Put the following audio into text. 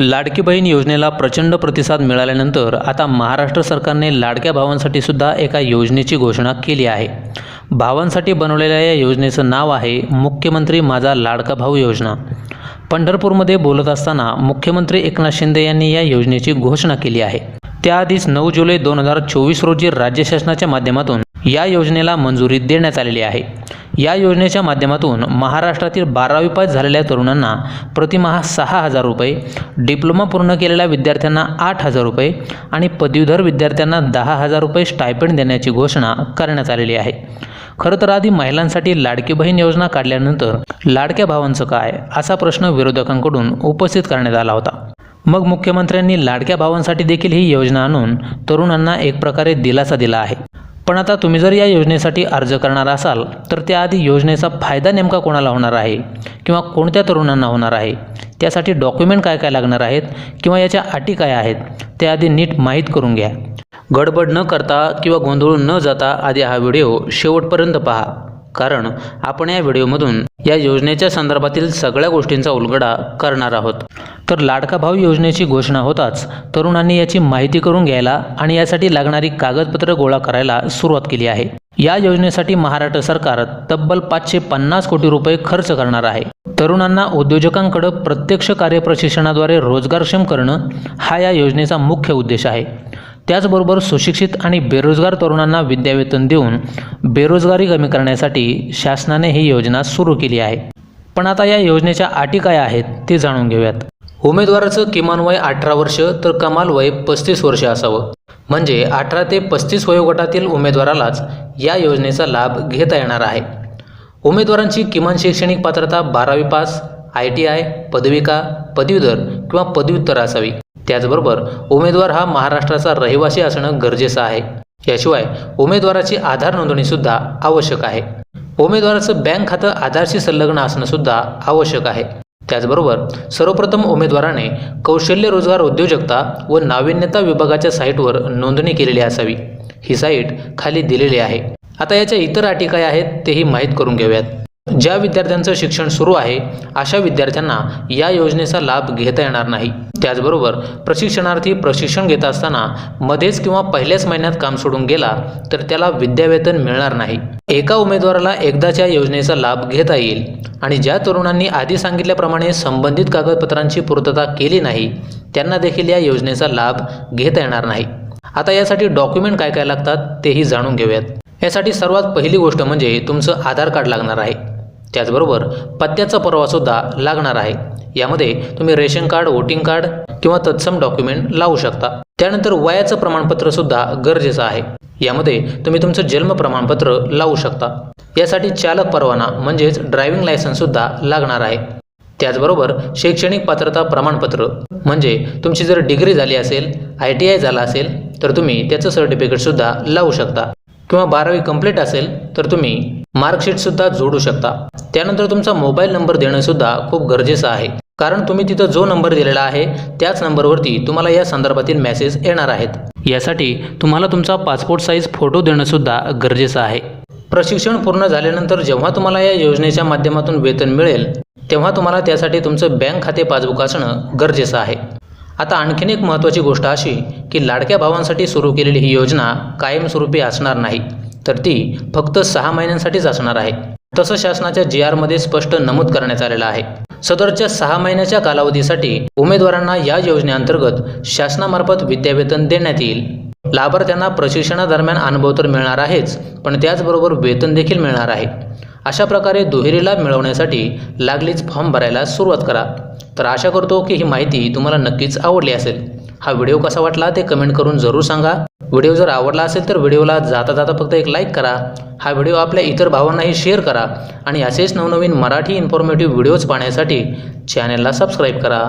लाडकी बहीण योजनेला प्रचंड प्रतिसाद मिळाल्यानंतर आता महाराष्ट्र सरकारने लाडक्या भावांसाठी सुद्धा एका योजनेची घोषणा केली आहे. भावांसाठी बनवलेल्या या योजनेचं नाव आहे मुख्यमंत्री माझा लाडका भाऊ योजना. पंढरपूरमध्ये बोलत असताना मुख्यमंत्री एकनाथ शिंदे यांनी या योजनेची घोषणा केली आहे. त्याआधीच नऊ जुलै दोन हजार चोवीस रोजी राज्य शासनाच्या माध्यमातून या योजनेला मंजुरी देण्यात आलेली आहे. या योजनेच्या माध्यमातून महाराष्ट्रातील बारावी पास झालेल्या तरुणांना प्रतिमाहा सहा हजार रुपये डिप्लोमा पूर्ण केलेल्या विद्यार्थ्यांना आठ हजार रुपये आणि पदवीधर विद्यार्थ्यांना दहा हजार रुपये स्टायपेंड देण्याची घोषणा करण्यात आलेली आहे. खरं तर आधी महिलांसाठी लाडकी बहीण योजना काढल्यानंतर लाडक्या भावांचं काय असा प्रश्न विरोधकांकडून उपस्थित करण्यात आला होता. मग मुख्यमंत्र्यांनी लाडक्या भावांसाठी देखील ही योजना आणून तरुणांना एक प्रकारे दिलासा दिला आहे. पण आता तुम्ही जर या योजनेसाठी अर्ज करणार असाल तर त्याआधी योजनेचा फायदा नेमका कोणाला होणार आहे? किंवा कोणत्या तरुणांना होणार आहे? त्यासाठी डॉक्युमेंट काय काय लागणार आहेत? किंवा याच्या अटी काय आहेत? त्याआधी नीट माहीत करून घ्या. गडबड न करता किंवा गोंधळून न जाता आधी हा व्हिडिओ शेवटपर्यंत पहा. कारण आपण या व्हिडिओमधून या योजनेच्या संदर्भातील सगळ्या गोष्टींचा उलगडा करणार आहोत. तर लाडका भाऊ योजनेची घोषणा होताच तरुणांनी याची माहिती करून घ्यायला आणि यासाठी लागणारी कागदपत्र गोळा करायला सुरुवात केली आहे. या योजनेसाठी महाराष्ट्र सरकार तब्बल पाचशे पन्नास कोटी रुपये खर्च करणार आहे. तरुणांना उद्योजकांकडे प्रत्यक्ष कार्यप्रशिक्षणाद्वारे रोजगारक्षम करणं हा या योजनेचा मुख्य उद्देश आहे. त्याचबरोबर सुशिक्षित आणि बेरोजगार तरुणांना विद्यावेतन देऊन बेरोजगारी कमी करण्यासाठी शासनाने ही योजना सुरू केली आहे. पण आता या योजनेच्या अटी काय आहेत ते जाणून घेऊयात. उमेदवाराचं किमान वय अठरा वर्ष तर कमाल वय पस्तीस वर्ष असावं. म्हणजे अठरा ते पस्तीस वयोगटातील उमेदवारालाच या योजनेचा लाभ घेता येणार आहे. उमेदवारांची किमान शैक्षणिक पात्रता बारावी पास आय टी आय पदविका पदवीधर किंवा पदव्युत्तर असावी त्याचबरोबर उमेदवार हा महाराष्ट्राचा रहिवासी असणं गरजेचं आहे. याशिवाय उमेदवाराची आधार नोंदणीसुद्धा आवश्यक आहे. उमेदवाराचं बँक खातं आधारशी संलग्न असणंसुद्धा आवश्यक आहे. त्याचबरोबर सर्वप्रथम उमेदवाराने कौशल्य रोजगार उद्योजकता व नाविन्यता विभागाच्या साईटवर नोंदणी केलेली असावी. ही साईट खाली दिलेली आहे. आता याच्या इतर अटी काय आहेत तेही माहीत करून घेऊयात. ज्या विद्यार्थ्यांचं शिक्षण सुरू आहे अशा विद्यार्थ्यांना या योजनेचा लाभ घेता येणार नाही. त्याचबरोबर प्रशिक्षणार्थी प्रशिक्षण घेत असताना मध्येच किंवा पहिल्याच महिन्यात काम सोडून गेला तर त्याला विद्यावेतन मिळणार नाही. एका उमेदवाराला एकदाच्या योजनेचा लाभ घेता येईल. आणि ज्या तरुणांनी आधी सांगितल्याप्रमाणे संबंधित कागदपत्रांची पूर्तता केली नाही त्यांना देखील या योजनेचा लाभ घेता येणार नाही. आता यासाठी डॉक्युमेंट काय काय लागतात तेही जाणून घेऊयात. यासाठी सर्वात पहिली गोष्ट म्हणजे तुमचं आधार कार्ड लागणार आहे. त्याचबरोबर पत्त्याचा परवासुद्धा लागणार आहे. यामध्ये तुम्ही रेशन कार्ड वोटिंग कार्ड किंवा तत्सम डॉक्युमेंट लावू शकता. त्यानंतर वयाचं प्रमाणपत्रसुद्धा गरजेचं आहे. यामध्ये तुम्ही तुमचं जन्म प्रमाणपत्र लावू शकता. यासाठी चालक परवाना म्हणजेच ड्रायव्हिंग लायसन्ससुद्धा लागणार आहे. त्याचबरोबर शैक्षणिक पात्रता प्रमाणपत्र म्हणजे तुमची जर डिग्री झाली असेल आय टी आय झाला असेल तर तुम्ही त्याचं सर्टिफिकेटसुद्धा लावू शकता. किंवा बारावी कंप्लीट असेल तर तुम्ही मार्कशीटसुद्धा जोडू शकता. त्यानंतर तुमचा मोबाईल नंबर देणंसुद्धा खूप गरजेचं आहे. कारण तुम्ही तिथं जो नंबर दिलेला आहे त्याच नंबरवरती तुम्हाला या संदर्भातील मेसेज येणार आहेत. यासाठी तुम्हाला तुमचा पासपोर्ट साईज फोटो देणंसुद्धा गरजेचं आहे. प्रशिक्षण पूर्ण झाल्यानंतर जेव्हा तुम्हाला या योजनेच्या माध्यमातून वेतन मिळेल तेव्हा तुम्हाला त्यासाठी तुमचं बँक खाते पासबुक असणं गरजेचं आहे. आता आणखीन एक महत्त्वाची गोष्ट अशी की लाडक्या भावांसाठी सुरू केलेली ही योजना कायमस्वरूपी असणार नाही. तर ती फक्त सहा महिन्यांसाठीच असणार आहे. तसं शासनाच्या जी आरमध्ये स्पष्ट नमूद करण्यात आलेलं आहे. सदरच्या सहा महिन्याच्या कालावधीसाठी उमेदवारांना या योजनेअंतर्गत शासनामार्फत विद्यावेतन देण्यात येईल. लाभार्थ्यांना प्रशिक्षणादरम्यान अनुभव तर मिळणार आहेच पण त्याचबरोबर वेतन देखील मिळणार आहे. अशा प्रकारे दुहेरी लाभ मिळवण्यासाठी लागलीच फॉर्म भरायला सुरुवात करा. तर आशा करतो की ही माहिती तुम्हाला नक्कीच आवडली असेल. हा व्हिडिओ कसा वाटला ते कमेंट करून जरूर सांगा. व्हिडिओ जर आवडला असेल तर व्हिडिओला जाता जाता फक्त एक लाईक करा. हा व्हिडिओ आपल्या इतर भावांनाही शेअर करा आणि असेच नवनवीन मराठी इन्फॉर्मेटिव्ह व्हिडिओज पाहण्यासाठी चॅनेलला सबस्क्राईब करा.